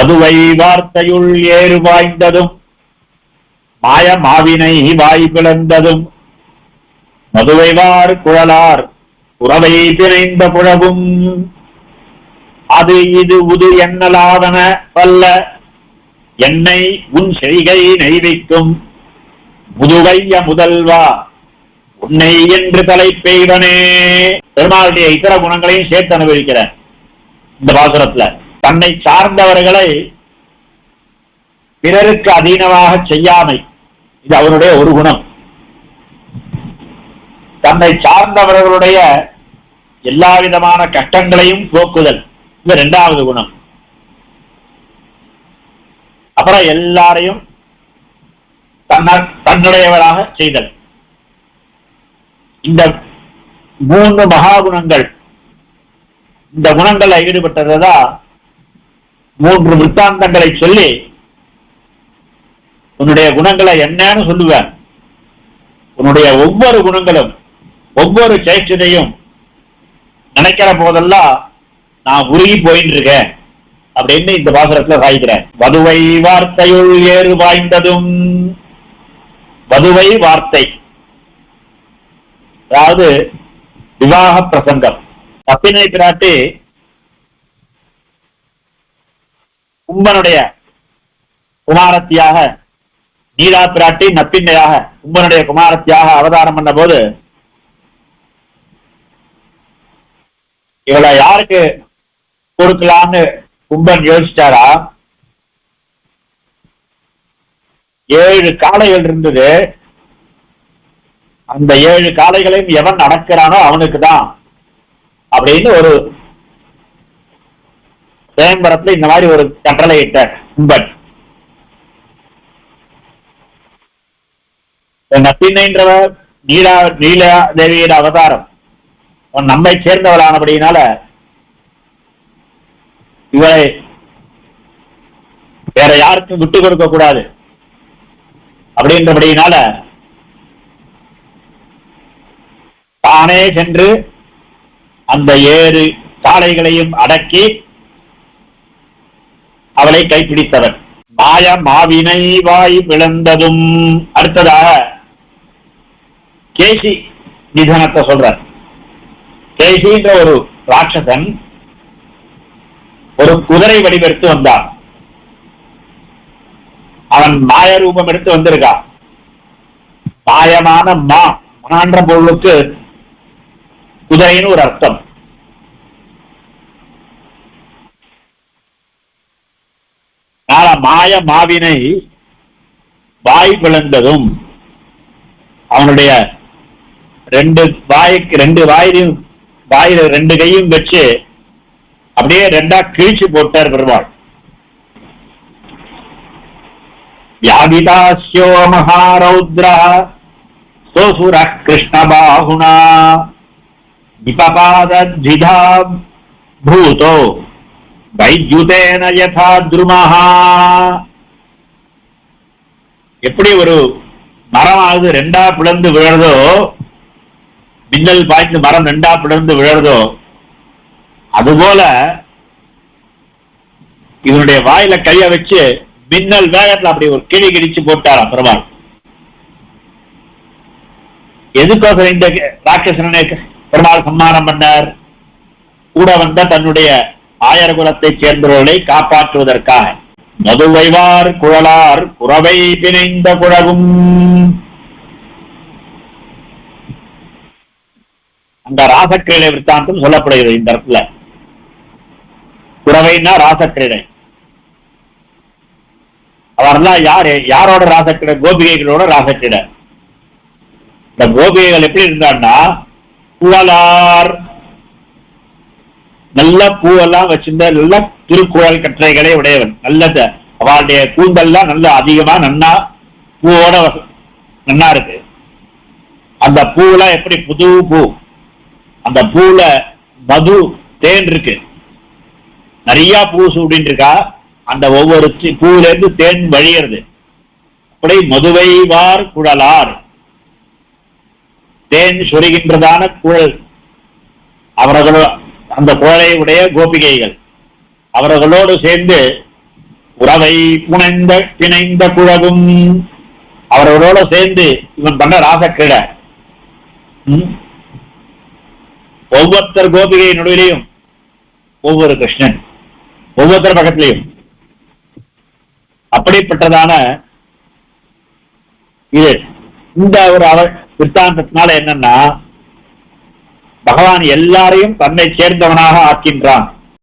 பதுவை வார்த்தையுள் ஏறு வாய்ந்ததும் மாய மாவினை வாய் பிளந்ததும். மதுவைவார் குழலார் உறவை பிணைந்த புழவும். அது இது உது எண்ணலாதன வல்ல என்னை உன் செய்கை நெய்விக்கும். முதுவைய முதல்வா உன்னை என்று தலைப்பெய்வனே பெருமாளுடைய இத்தர குணங்களையும் சேர்த்து அனுபவிக்கிறேன் இந்த பாசுரத்துல. தன்னை சார்ந்தவர்களை பிறருக்கு அதீனமாக செய்யாமை. இது அவருடைய ஒரு குணம். தன்னை சார்ந்தவர்களுடைய எல்லா விதமான கஷ்டங்களையும் போக்குதல். இது இரண்டாவது குணம். அப்புறம் எல்லாரையும் தன்னுடையவராக செய்தல். இந்த மூன்று மகாகுணங்கள் இந்த குணங்கள்ல ஈடுபட்டதா மூன்று விற்பாந்தங்களை சொல்லி உன்னுடைய குணங்களை என்னன்னு சொல்லுவேன். உன்னுடைய ஒவ்வொரு குணங்களும் ஒவ்வொரு சேஷ்டதையும் நினைக்கிற போதெல்லாம் நான் உருகி போயின்னு இருக்கேன் அப்படின்னு இந்த பாசுரத்துல சாய்க்கிறேன் வதுவை வார்த்தையுள் ஏறு வாய்ந்ததும் வதுவை வார்த்தை. அதாவது விவாக பிரசங்கம். தப்பினை பிராட்டி கும்பனுடைய குமாரத்தியாக நீலா பிராட்டி நப்பிண்ணையாக கும்பனுடைய குமாரத்தியாக அவதாரம் பண்ண போது இவளை யாருக்கு கொடுக்கலாம்னு கும்பன் யோசிச்சாரா? ஏழு காளைகள் இருந்தது. அந்த ஏழு காளைகளையும் எவன் அடக்கிறானோ அவனுக்கு தான் அப்படின்னு ஒரு சுயம்பரத்துல இந்த மாதிரி ஒரு கட்டளை இட்ட. கும்பன் நப்பின்னைன்றவர் நீலா நீலா தேவியோட அவதாரம். நம்மை சேர்ந்தவரானபடியினால இவரை வேற யாருக்கும் விட்டு கொடுக்க கூடாது. அப்படின்றபடியினால தானே சென்று அந்த ஏறு காளைகளையும் அடக்கி அவளை கைப்பிடித்தவன். மாய மாவினை வாய் பிளந்ததும் அடுத்ததாக கேசி நிதனத்தை சொல்றார். கேசின்ற ஒரு ராட்சசன் ஒரு குதிரை வடிவெடுத்து வந்தான். அவன் மாய ரூபம் எடுத்து வந்திருக்கான் மாயமான மா மான்ற பொருளுக்கு குதிரைன்னு ஒரு அர்த்தம். கால மாய மாவினை வாய் பிளந்ததும் அவனுடைய ரெண்டு வாய்க்கு ரெண்டு வாயிலையும் வாயில ரெண்டு கையும் வச்சு அப்படியே ரெண்டா கிழிச்சு போட்டார் பெருமாள். வியாபிதாசியோ மகாரௌத்ரா சோசுர கிருஷ்ணபாகுணா விபபாதிதா பூதோ. வைத்யுதேன யதா துருமஹா. எப்படி ஒரு மரமாவது ரெண்டா பிளந்து விழறதோ மின்னல் பாய்ந்து மரம் ரெண்டா பிளந்து விழறதோ அதுபோல இவனுடைய வாயில கைய வச்சு மின்னல் வேகத்துல அப்படி ஒரு கிழி கிழிச்சு போட்டாராம் பெருமாள். எதுக்கோசரம் இந்த ராட்சசனை பெருமாள் சம்மானம் பண்ணார்? கூட வந்த தன்னுடைய ஆயர் குலத்தைச் சேர்ந்தவர்களை காப்பாற்றுவதற்காக. மதுவைவார் குழலார் குறவை பிணைந்த குழகும். அந்த ராசக்கிரீடை விற்த்தாந்தம் சொல்லப்படுகிறது இந்த இடத்துல. குறவைன்னா ராசக்கிரீடை அவர்லாம் யாரு? யாரோட ராசக்கிரீடை கோபிகைகளோட ராசக்கிரீடை இந்த கோபிகைகள் எப்படி இருந்தான்னா குழலார் நல்ல பூவெல்லாம் வச்சிருந்த நல்ல திருக்குறள் கற்றைகளே உடையவன். நல்ல அவளுடைய கூந்தல்லாம் நல்ல அதிகமா நன்னா பூவோட நன்னா இருக்கு. அந்த பூவெல்லாம் எப்படி புது பூ? அந்த பூல மது தேன் இருக்கு. நிறைய பூ சூடின்னு இருக்கா அந்த ஒவ்வொரு பூவில இருந்து தேன் வழியிறது. அப்படி மதுவை வார் குழலார். தேன் சொருகின்றதான குழல். அவர்களோட அந்த குழலை உடைய கோபிகைகள். அவர்களோடு சேர்ந்து உறவை புனைந்த பிணைந்த குழவும். அவர்களோட சேர்ந்து இவன் பண்ண ராசக்கிட. ஒவ்வொருத்தர் கோபிகை நடுவிலையும் ஒவ்வொரு கிருஷ்ணன் ஒவ்வொருத்தர் பக்கத்திலையும். அப்படிப்பட்டதான இது. இந்த ஒரு அவ விற்த்தாந்தத்தினால என்னன்னா பகவான் எல்லாரையும் தன்னை சேர்ந்தவனாக ஆக்கின்றான்.